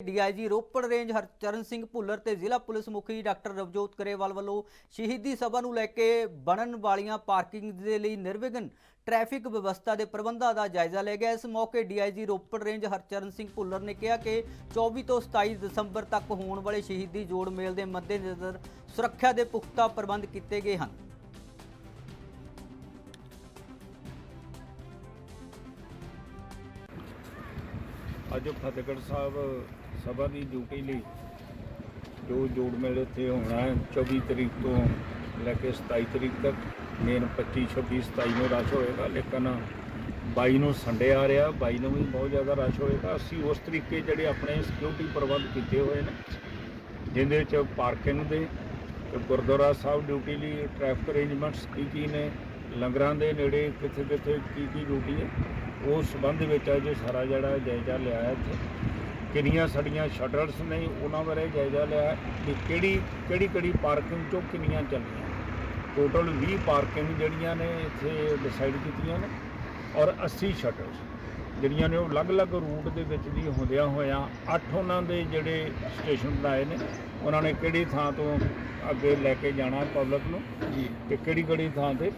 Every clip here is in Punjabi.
ਡੀਆਈਜੀ ਰੋਪੜ ਰੇਂਜ ਹਰਚਰਨ ਸਿੰਘ ਭੁੱਲਰ ਤੇ ਜ਼ਿਲ੍ਹਾ ਪੁਲਿਸ ਮੁਖੀ ਡਾਕਟਰ ਰਵਜੋਤ ਕਰੇਵਾਲ ਵੱਲੋਂ ਸ਼ਹੀਦੀ ਸਭਾ ਨੂੰ ਲੈ ਕੇ ਬਣਨ ਵਾਲੀਆਂ ਪਾਰਕਿੰਗ ਦੇ ਲਈ ਨਿਰਵਿਘਨ ਟ੍ਰੈਫਿਕ ਵਿਵਸਥਾ ਦੇ ਪ੍ਰਬੰਧਾਂ ਦਾ ਜਾਇਜ਼ਾ ਲਿਆ ਗਿਆ। ਇਸ ਮੌਕੇ ਡੀਆਈਜੀ ਰੋਪੜ ਰੇਂਜ ਹਰਚਰਨ ਸਿੰਘ ਭੁੱਲਰ ਨੇ ਕਿਹਾ ਕਿ 24 ਤੋਂ 27 ਦਸੰਬਰ ਤੱਕ ਹੋਣ ਵਾਲੇ ਸ਼ਹੀਦੀ ਜੋੜ ਮੇਲ ਦੇ ਮੱਦੇਨਜ਼ਰ ਸੁਰੱਖਿਆ ਦੇ ਪੁਖਤਾ ਪ੍ਰਬੰਧ ਕੀਤੇ ਗਏ ਹਨ। ਅੱਜ ਫਤਿਹਗੜ੍ਹ ਸਾਹਿਬ ਸਭਾ ਦੀ ਡਿਊਟੀ ਲਈ ਜੋ ਜੋੜ ਮੇਲੇ 'ਤੇ ਹੋਣਾ ਹੈ 24 ਤਰੀਕ ਤੋਂ ਲੈ ਕੇ 27 ਤਰੀਕ ਤੱਕ, ਮੇਨ 25 26 27 ਨੂੰ ਰਸ਼ ਹੋਏਗਾ, ਲੇਕਿਨ 22 ਨੂੰ ਸੰਡੇ ਆ ਰਿਹਾ 22 ਨੂੰ ਵੀ ਬਹੁਤ ਜ਼ਿਆਦਾ ਰਸ਼ ਹੋਏਗਾ। ਅਸੀਂ ਉਸ ਤਰੀਕੇ ਜਿਹੜੇ ਆਪਣੇ ਸਿਕਿਉਰਿਟੀ ਪ੍ਰਬੰਧ ਕੀਤੇ ਹੋਏ ਨੇ, ਜਿਹਦੇ ਵਿੱਚ ਪਾਰਕਿੰਗ ਦੇ ਗੁਰਦੁਆਰਾ ਸਾਹਿਬ ਡਿਊਟੀ ਲਈ ਟ੍ਰੈਫਿਕ ਅਰੇਂਜਮੈਂਟਸ ਕੀ ਕੀ ਨੇ ਲੰਗਰਾਂ ਦੇ ਨੇੜੇ ਕਿੱਥੇ ਕਿੱਥੇ ਕੀ ਕੀ ਡਿਊਟੀ ਹੈ ਉਸ ਸੰਬੰਧ ਵਿੱਚ ਅੱਜ ਸਾਰਾ ਜਿਹੜਾ ਜਾਇਜ਼ਾ ਲਿਆ ਹੈ ਇੱਥੇ। ਕਿੰਨੀਆਂ ਸਾਡੀਆਂ ਸ਼ਟਰਸ ਨੇ ਉਹਨਾਂ ਬਾਰੇ ਜਾਇਜ਼ਾ ਲਿਆ ਕਿ ਕਿਹੜੀ ਕਿਹੜੀ ਕਿਹੜੀ ਪਾਰਕਿੰਗ ਚੋਂ ਕਿੰਨੀਆਂ ਚੱਲੀਆਂ। ਟੋਟਲ 20 ਪਾਰਕਿੰਗ ਜਿਹੜੀਆਂ ਨੇ ਇੱਥੇ ਡਿਸਾਈਡ ਕੀਤੀਆਂ ਨੇ ਔਰ 80 ਸ਼ਟਰਸ। ਜਿਹੜੀਆਂ ਨੇ ਉਹ ਅਲੱਗ-ਅਲੱਗ ਰੂਟ ਦੇ ਵਿੱਚ ਦੀ ਹੁੰਦਿਆਂ ਹੋਇਆਂ ਅੱਠ ਉਹਨਾਂ ਦੇ ਜਿਹੜੇ ਸਟੇਸ਼ਨ ਬਣਾਏ ਨੇ ਉਹਨਾਂ ਨੇ ਕਿਹੜੀ ਥਾਂ ਤੋਂ ਅੱਗੇ ਲੈ ਕੇ ਜਾਣਾ ਪਬਲਿਕ ਨੂੰ ਜੀ। ਤੇ ਕਿਹੜੀ ਕਿਹੜੀ ਥਾਂ ਤੇ।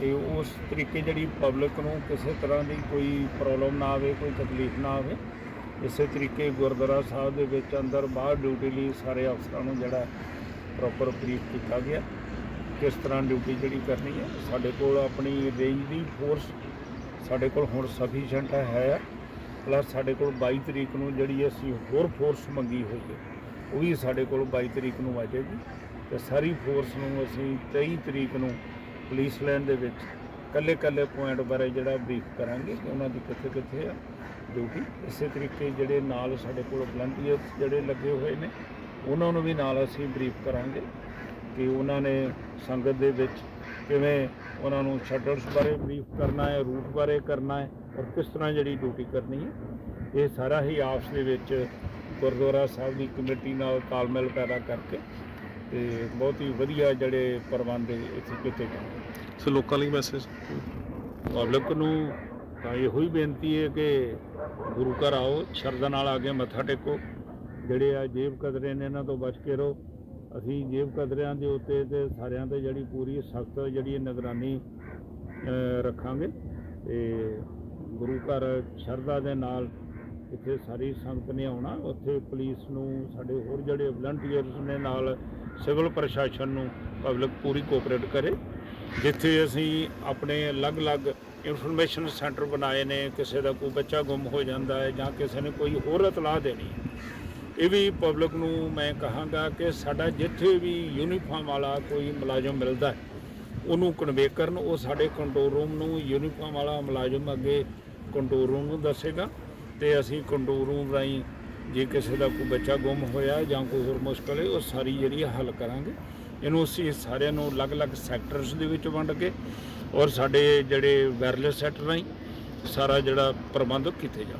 ਤੇ ਉਸ ਤਰੀਕੇ ਜਿਹੜੀ ਪਬਲਿਕ ਨੂੰ ਕਿਸੇ ਤਰ੍ਹਾਂ ਦੀ ਕੋਈ ਪ੍ਰੋਬਲਮ ਨਾ ਆਵੇ, ਕੋਈ ਤਕਲੀਫ ਨਾ ਆਵੇ, ਇਸੇ ਤਰੀਕੇ ਗੁਰਦੁਆਰਾ ਸਾਹਿਬ ਦੇ ਵਿੱਚ ਅੰਦਰ ਬਾਹਰ ਡਿਊਟੀ ਲਈ ਸਾਰੇ ਅਫਸਰਾਂ ਨੂੰ ਜਿਹੜਾ ਪ੍ਰੋਪਰ ਬਰੀਫ ਕੀਤਾ ਗਿਆ। ਕਿਸ ਤਰ੍ਹਾਂ ਡਿਊਟੀ ਜਿਹੜੀ ਕਰਨੀ ਹੈ, ਸਾਡੇ ਕੋਲ ਆਪਣੀ ਰੇਂਜ ਦੀ ਫੋਰਸ ਸਾਡੇ ਕੋਲ ਹੁਣ ਸਫੀਸ਼ੀਐਂਟ ਹੈ ਪਲੱਸ ਸਾਡੇ ਕੋਲ 22 ਤਰੀਕ ਨੂੰ ਜਿਹੜੀ ਅਸੀਂ ਹੋਰ ਫੋਰਸ ਮੰਗੀ ਹੋਈ ਹੈ, ਉਹ ਵੀ ਸਾਡੇ ਕੋਲ 22 ਤਰੀਕ ਨੂੰ ਆ ਜਾਏਗੀ। ਤੇ ਸਾਰੀ ਫੋਰਸ ਨੂੰ ਅਸੀਂ 23 ਤਰੀਕ ਨੂੰ ਪੁਲਿਸ ਲਾਈਨ ਦੇ ਵਿੱਚ ਕੱਲੇ ਕੱਲੇ ਪੁਆਇੰਟ ਬਾਰੇ ਜਿਹੜਾ ਬਰੀਫ ਕਰਾਂਗੇ ਕਿ ਉਹਨਾਂ ਦੀ ਕਿੱਥੇ ਕਿੱਥੇ ਆ ਡਿਊਟੀ ਇਸੇ ਤਰੀਕੇ ਜਿਹੜੇ ਨਾਲ ਸਾਡੇ ਕੋਲ ਵਲੰਟੀਅਰਸ ਜਿਹੜੇ ਲੱਗੇ ਹੋਏ ਨੇ, ਉਹਨਾਂ ਨੂੰ ਵੀ ਨਾਲ ਅਸੀਂ ਬਰੀਫ ਕਰਾਂਗੇ ਕਿ ਉਹਨਾਂ ਨੇ ਸੰਗਤ ਦੇ ਵਿੱਚ ਕਿਵੇਂ ਉਹਨਾਂ ਨੂੰ ਸ਼ਟਰਸ ਬਾਰੇ ਬਰੀਫ ਕਰਨਾ ਹੈ ਰੂਟ ਬਾਰੇ ਕਰਨਾ ਹੈ ਔਰ ਕਿਸ ਤਰ੍ਹਾਂ ਜਿਹੜੀ ਡਿਊਟੀ ਕਰਨੀ ਹੈ, ਇਹ ਸਾਰਾ ਹੀ ਆਪਸ ਦੇ ਵਿੱਚ ਗੁਰਦੁਆਰਾ ਸਾਹਿਬ ਦੀ ਕਮੇਟੀ ਨਾਲ ਤਾਲਮੇਲ ਪੈਦਾ ਕਰਕੇ ਤੇ ਬਹੁਤ ਹੀ ਵਧੀਆ ਜਿਹੜੇ ਪ੍ਰਬੰਧ ਇੱਥੇ ਕੀਤੇ ਗਏ। ਸੋ ਲੋਕਾਂ ਲਈ ਮੈਸੇਜ ਪਬਲਿਕ ਨੂੰ ਤਾਂ ਇਹੋ ਹੀ ਬੇਨਤੀ ਹੈ ਕਿ ਗੁਰੂ ਘਰ ਆਓ ਸ਼ਰਧਾ ਨਾਲ ਆ ਕੇ ਮੱਥਾ ਟੇਕੋ। ਜਿਹੜੇ ਆ ਜੇਬ ਕਦਰੇ ਨੇ ਇਹਨਾਂ ਤੋਂ ਬਚ ਕੇ ਰਹੋ। ਅਸੀਂ ਜੇਬ ਕਦਰਿਆਂ ਦੇ ਉੱਤੇ ਤੇ ਸਾਰਿਆਂ ਤੇ ਜਿਹੜੀ ਪੂਰੀ ਸਖਤ ਜਿਹੜੀ ਨਿਗਰਾਨੀ ਰੱਖਾਂਗੇ। ਤੇ ਗੁਰੂ ਘਰ ਸ਼ਰਧਾ ਦੇ ਨਾਲ ਇੱਥੇ ਸਾਰੀ ਸੰਗਤ ਨੇ ਆਉਣਾ। ਉੱਥੇ ਪੁਲਿਸ ਨੂੰ ਸਾਡੇ ਹੋਰ ਜਿਹੜੇ ਵਲੰਟੀਅਰਸ ਨੇ ਨਾਲ ਸਿਵਲ ਪ੍ਰਸ਼ਾਸਨ ਨੂੰ ਪਬਲਿਕ ਪੂਰੀ ਕੋਆਪਰੇਟ ਕਰੇ, ਜਿੱਥੇ ਅਸੀਂ ਆਪਣੇ ਅਲੱਗ-ਅਲੱਗ ਇਨਫੋਰਮੇਸ਼ਨ ਸੈਂਟਰ ਬਣਾਏ ਨੇ, ਕਿਸੇ ਦਾ ਕੋਈ ਬੱਚਾ ਗੁੰਮ ਹੋ ਜਾਂਦਾ ਹੈ ਜਾਂ ਕਿਸੇ ਨੇ ਕੋਈ ਹੋਰ ਇਤਲਾਹ ਦੇਣੀ ਹੈ। ਇਹ ਵੀ ਪਬਲਿਕ ਨੂੰ ਮੈਂ ਕਹਾਂਗਾ ਕਿ ਸਾਡਾ ਜਿੱਥੇ ਵੀ ਯੂਨੀਫਾਰਮ ਵਾਲਾ ਕੋਈ ਮੁਲਾਜ਼ਮ ਮਿਲਦਾ ਹੈ, ਉਹਨੂੰ ਕਨਵੇ ਕਰਨ, ਉਹ ਸਾਡੇ ਕੰਟਰੋਲ ਰੂਮ ਨੂੰ ਯੂਨੀਫਾਰਮ ਵਾਲਾ ਮੁਲਾਜ਼ਮ ਅੱਗੇ ਕੰਟਰੋਲ ਰੂਮ ਨੂੰ ਦੱਸੇਗਾ ਤੇ ਅਸੀਂ ਕੰਟਰੋਲ ਰੂਮ ਰਾਹੀਂ ਜੇ ਕਿਸੇ ਦਾ ਕੋਈ ਬੱਚਾ ਗੁੰਮ ਹੋਇਆ ਜਾਂ ਕੋਈ ਹੋਰ ਮੁਸ਼ਕਲ ਹੈ, ਉਹ ਸਾਰੀ ਜਿਹੜੀ ਹੈ ਹੱਲ ਕਰਾਂਗੇ। ਇਹਨੂੰ ਅਸੀਂ ਸਾਰਿਆਂ ਨੂੰ ਅਲੱਗ-ਅਲੱਗ ਸੈਕਟਰਸ ਦੇ ਵਿੱਚ ਵੰਡ ਕੇ ਔਰ ਸਾਡੇ ਜਿਹੜੇ ਵਾਇਰਲੈਸ ਸੈਟ ਰਾਹੀਂ ਸਾਰਾ ਜਿਹੜਾ ਪ੍ਰਬੰਧ ਕੀਤੇ ਜਾਣ।